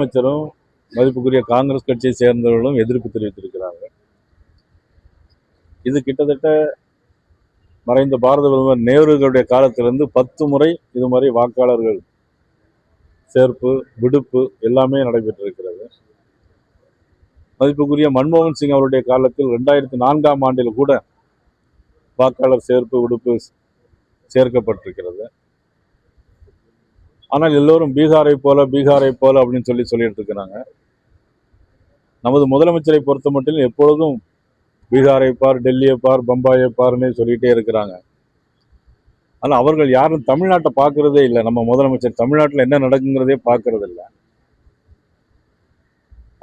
அமைச்சரும் மதிப்புக்குரிய காங்கிரஸ் கட்சியை சேர்ந்தவர்களும் எதிர்ப்பு தெரிவித்திருக்கிறாங்க. இது கிட்டத்தட்ட மறைந்த பாரத பிரதமர் நேருகளுடைய காலத்திலிருந்து பத்து முறை இது மாதிரி வாக்காளர்கள் சேர்ப்பு விடுப்பு எல்லாமே நடைபெற்றிருக்கிறது. மதிப்புக்குரிய மன்மோகன் சிங் அவருடைய காலத்தில் ரெண்டாயிரத்தி நான்காம் ஆண்டில் கூட வாக்காளர் சேர்ப்பு விடுப்பு சேர்க்கப்பட்டிருக்கிறது. ஆனால் எல்லோரும் பீகாரை போல பீகாரை போல அப்படின்னு சொல்லி சொல்லிட்டு இருக்கிறாங்க. நமது முதலமைச்சரை பொறுத்த மட்டும் எப்பொழுதும் பீகாரை பார் டெல்லியை பார் பம்பாயை பார்னே சொல்லிகிட்டே இருக்கிறாங்க. ஆனால் அவர்கள் யாரும் தமிழ்நாட்டை பார்க்கறதே இல்லை. நம்ம முதலமைச்சர் தமிழ்நாட்டில் என்ன நடக்குங்கிறதே பார்க்கறது இல்லை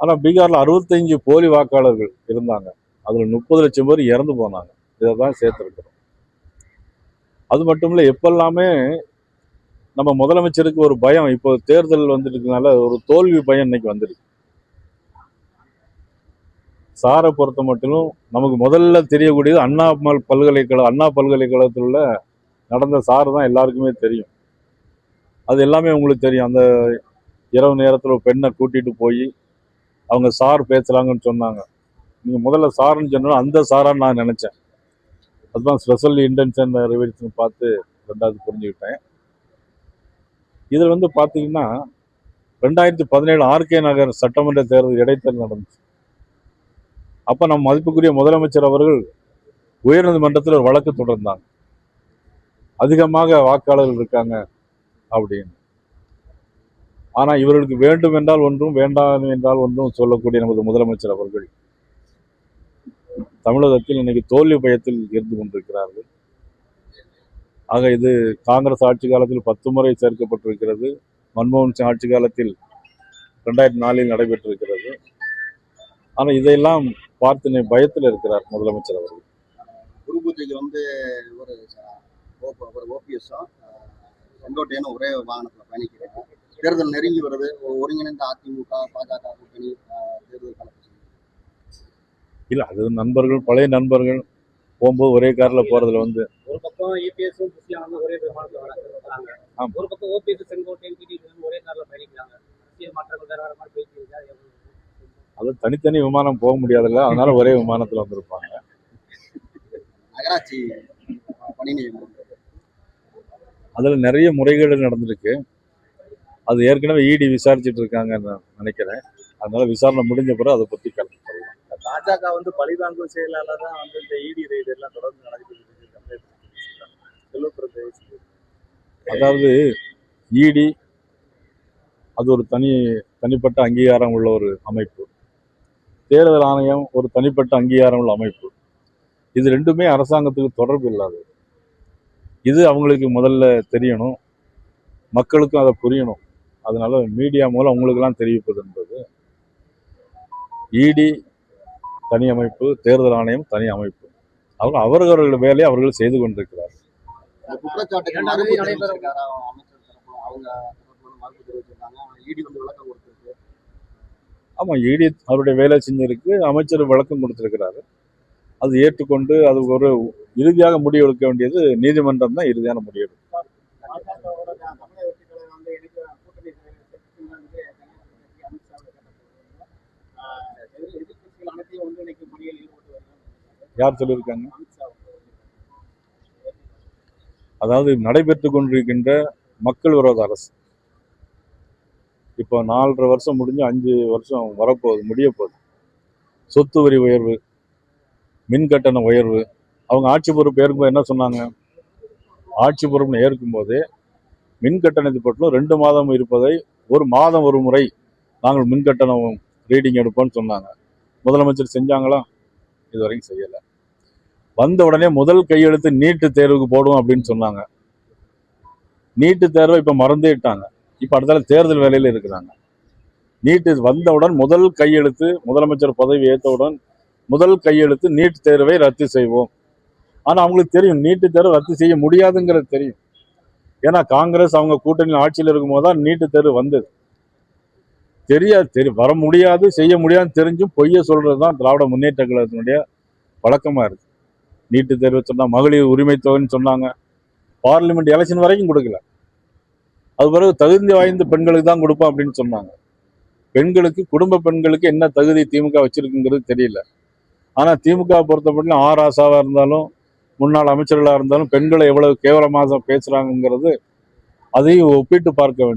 ஆனால் பீகாரில் அறுபத்தஞ்சு போலி வாக்காளர்கள் இருந்தாங்க. அதில் முப்பது லட்சம் பேர் இறந்து போனாங்க. இதை தான் சேர்த்துருக்குறோம். அது மட்டும் இல்லை எப்பெல்லாமே நம்ம முதலமைச்சருக்கு ஒரு பயம். இப்போ தேர்தல் வந்துருக்கனால ஒரு தோல்வி பயம் இன்னைக்கு வந்துருக்கு. சாரை பொறுத்த மட்டும் நமக்கு முதல்ல தெரியக்கூடியது அண்ணா மல் பல்கலைக்கழகம் அண்ணா பல்கலைக்கழகத்தில் உள்ள நடந்த சார் தான் எல்லாருக்குமே தெரியும். அது எல்லாமே உங்களுக்கு தெரியும். அந்த இரவு நேரத்தில் ஒரு பெண்ணை கூட்டிகிட்டு போய் அவங்க சார் பேசுகிறாங்கன்னு சொன்னாங்க. நீங்கள் முதல்ல சாருன்னு சொன்னாலும் அந்த சாரான்னு நான் நினச்சேன். அதுதான் ஸ்பெஷல் இன்டென்ஷன் ரிவர்ஷன் பார்த்து ரெண்டாவது புரிஞ்சுக்கிட்டேன். இதில் வந்து பார்த்தீங்கன்னா ரெண்டாயிரத்தி பதினேழு ஆர்கே நகர் சட்டமன்ற தேர்தல் இடைத்தேர்தல் நடந்துச்சு. அப்போ நம் மதிப்புக்குரிய முதலமைச்சர் அவர்கள் உயர்நீதிமன்றத்தில் ஒரு வழக்கு தொடர்ந்தாங்க. அதிகமாக வாக்காளர்கள் இருக்காங்க அப்படின்னு. ஆனால் இவர்களுக்கு வேண்டும் என்றால் ஒன்றும் வேண்டாம் என்றால் ஒன்றும் சொல்லக்கூடிய நமது முதலமைச்சர் அவர்கள் தமிழகத்தில் இன்னைக்கு தோல்வி பயத்தில் இருந்து கொண்டிருக்கிறார்கள். ஆக இது காங்கிரஸ் ஆட்சி காலத்தில் பத்து முறை சேர்க்கப்பட்டிருக்கிறது. மன்மோகன் சிங் ஆட்சி காலத்தில் ரெண்டாயிரத்தி நாலில் நடைபெற்றிருக்கிறது. ஆனால் இதையெல்லாம் பார்த்து பயத்தில் இருக்கிறார் முதலமைச்சர் அவர்கள். குரு பூஜைக்கு வந்து ஒரு ஒரு செங்கோட்டையனும் ஒரே வாகனத்தில் பயணிக்கிறாங்க தேர்தல் நெருங்கி வருது. ஒரு ஒருங்கிணைந்த அதிமுக பாஜக கூட்டணி தேர்தல் களத்தில். இல்லை அது நண்பர்கள் பழைய நண்பர்கள் போகும்போது ஒரே காரில் போகிறதுல வந்து ஒரு பக்கம் ஏபிஎஸும் முஸ்லிம் ஒரே விமானத்தில் வராங்க. ஒரு பக்கம் ஓபிஎஸ் செங்கோட்டையன் டிடிவி ஒரே கார்ல பயணிக்கிறாங்க. அரசியல் மாற்றங்கள் வேற வேற மாதிரி போயிட்டு அது தனித்தனி விமானம் போக முடியாதுல்ல. அதனால ஒரே விமானத்தில் வந்திருப்பாங்க. நகராட்சி பணி நியமனம் அதில் நிறைய முறைகேடு நடந்திருக்கு. அது ஏற்கனவே இடி விசாரிச்சுட்டு இருக்காங்கன்னு நான் நினைக்கிறேன். அதனால விசாரணை முடிஞ்ச பிறகு அதை பற்றி கலந்து பாஜக வந்து பழிவாங்கும் செயலாளர் தான் வந்து இந்த இடி ரைடு எல்லாம் தொடர்ந்து நடக்குது. அதாவது இடி அது ஒரு தனி தனிப்பட்ட அங்கீகாரம் உள்ள ஒரு அமைப்பு. தேர்தல் ஆணையம் ஒரு தனிப்பட்ட அங்கீகாரம் உள்ள அமைப்பு. இது ரெண்டுமே அரசாங்கத்துக்கு தொடர்பு இல்லாதது இது அவங்களுக்கு முதல்ல தெரியணும். மக்களுக்கும் அதை புரியணும். அதனால மீடியா மூலம் அவங்களுக்கெல்லாம் தெரிவிப்பது என்பது இடி தனி அமைப்பு தேர்தல் ஆணையம் தனி அமைப்பு. அவர்கள் அவர்களுடைய வேலையை அவர்கள் செய்து கொண்டிருக்கிறார்கள். இந்த குற்றச்சாட்டுக்கு மறுப்பு நடைபெறும். தெரிவிச்சிருக்காரு? அமைச்சர் தரப்புல அவங்க தரப்புல மறுப்பு தெரிவிச்சிருக்காங்க. இடி வந்து விளக்கம் கொடுத்திருக்கு. ஆமாம் இடி அவருடைய வேலை செஞ்சிருக்கு. அமைச்சர் விளக்கம் கொடுத்திருக்கிறாரு. அது ஏற்றுக்கொண்டு அது ஒரு இறுதியாக முடிவெடுக்க வேண்டியது நீதிமன்றம் தான் இறுதியான முடிவு பாஜகவோட தமிழக அதாவது நடைபெற்று கொண்டிருக்கின்ற மக்கள் விரோத அரசு. இப்போ நாலரை வருஷம் முடிஞ்சு அஞ்சு வருஷம் வரப்போகுது முடிய போகுது சொத்து வரி உயர்வு மின் கட்டண உயர்வு அவங்க ஆட்சி பொறுப்பு ஏற்கும்போது என்ன சொன்னாங்க? ஆட்சி பொறுப்பு ஏற்கும்போதே மின் கட்டணத்தை பற்றிலும் ரெண்டு மாதம் இருப்பதை ஒரு மாதம் ஒரு முறை நாங்கள் மின் கட்டணம் ரீடிங் எடுப்போம்னு சொன்னாங்க. முதலமைச்சர் செஞ்சாங்களா? இது வரைக்கும் செய்யலை. வந்த உடனே முதல் கையெழுத்து நீட்டு தேர்வுக்கு போடுவோம் அப்படின்னு சொன்னாங்க. நீட்டு தேர்வை இப்போ மறந்துட்டாங்க இப்போ அடுத்தால தேர்தல் வேலையில் இருக்கிறாங்க. நீட்டு வந்தவுடன் முதல் கையெழுத்து முதலமைச்சர் பதவி ஏற்றவுடன் முதல் கையெழுத்து நீட் தேர்வை ரத்து செய்வோம். ஆனால் அவங்களுக்கு தெரியும் நீட்டு தேர்வு ரத்து செய்ய முடியாதுங்கிறது தெரியும். ஏன்னா காங்கிரஸ் அவங்க கூட்டணியில் ஆட்சியில் இருக்கும்போது தான் நீட்டு தேர்வு வந்தது. தெரியாது தெரி வர முடியாது செய்ய முடியாதுன்னு தெரிஞ்சும் பொய்ய சொல்கிறது தான் திராவிட முன்னேற்ற கழகத்தினுடைய வழக்கமாக இருக்குது நீட்டு தேர்வு சொன்னால் மகளிர் உரிமை தொகைன்னு சொன்னாங்க. பார்லிமெண்ட் எலெக்ஷன் வரைக்கும் கொடுக்கல. அது பிறகு தகுதி வாய்ந்த பெண்களுக்கு தான் கொடுப்போம் அப்படின்னு சொன்னாங்க. பெண்களுக்கு குடும்ப பெண்களுக்கு என்ன தகுதி திமுக வச்சிருக்குங்கிறது தெரியல. ஆனால் திமுக பொறுத்த ஆர் ஆசாவாக இருந்தாலும் முன்னாள் அமைச்சர்களாக இருந்தாலும் பெண்களை எவ்வளவு கேவலமாக பேசுகிறாங்கங்கிறது அதையும் ஒப்பிட்டு பார்க்க வேண்டிய